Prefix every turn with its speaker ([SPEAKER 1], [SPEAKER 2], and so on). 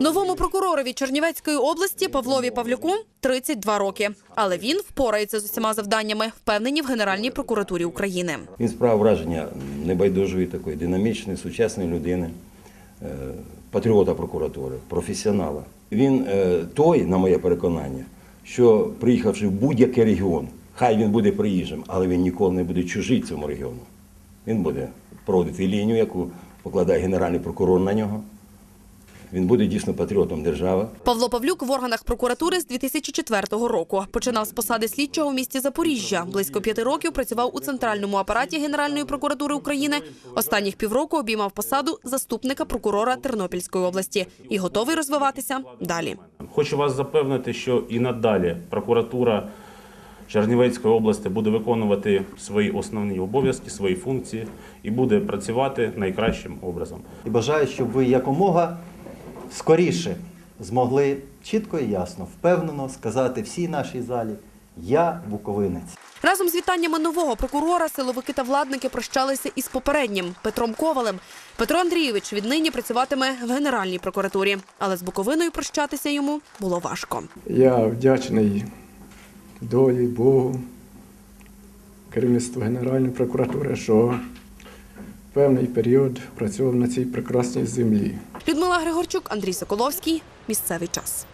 [SPEAKER 1] Новому прокуророві Чернівецької області Павлові Павлюку 32 роки. Але він впорається з усіма завданнями, впевнені в Генеральній прокуратурі України.
[SPEAKER 2] Він справив враження небайдужої такої динамічної, сучасної людини, е, патріота прокуратури, професіонала. Він е, той, на моє переконання, що приїхавши в будь-який регіон, хай він буде приїжджим, але він ніколи не буде чужий цьому регіону. Він буде проводити лінію, яку покладає генеральний прокурор на нього. Він буде дійсно патріотом держави.
[SPEAKER 1] Павло Павлюк в органах прокуратури з 2004 року. Починав з посади слідчого в місті Запоріжжя. Близько п'яти років працював у центральному апараті Генеральної прокуратури України. Останніх півроку обіймав посаду заступника прокурора Тернопільської області і готовий розвиватися далі.
[SPEAKER 3] Хочу вас запевнити, що і надалі прокуратура Чернівецької області буде виконувати свої основні обов'язки, свої функції і буде працювати найкращим образом.
[SPEAKER 4] І бажаю, щоб ви якомога скоріше змогли чітко і ясно, впевнено сказати всій нашій залі Я буковинець.
[SPEAKER 1] Разом з вітаннями нового прокурора силовики та владники прощалися із попереднім Петром Ковалем. Петро Андрійович віднині працюватиме в Генеральній прокуратурі, але з Буковиною прощатися йому було важко.
[SPEAKER 5] Я вдячний долі, Богу, керівництву Генеральної прокуратури, що певний період працював на цій прекрасній землі.
[SPEAKER 1] Людмила Григорчук, Андрій Соколовський. Місцевий час.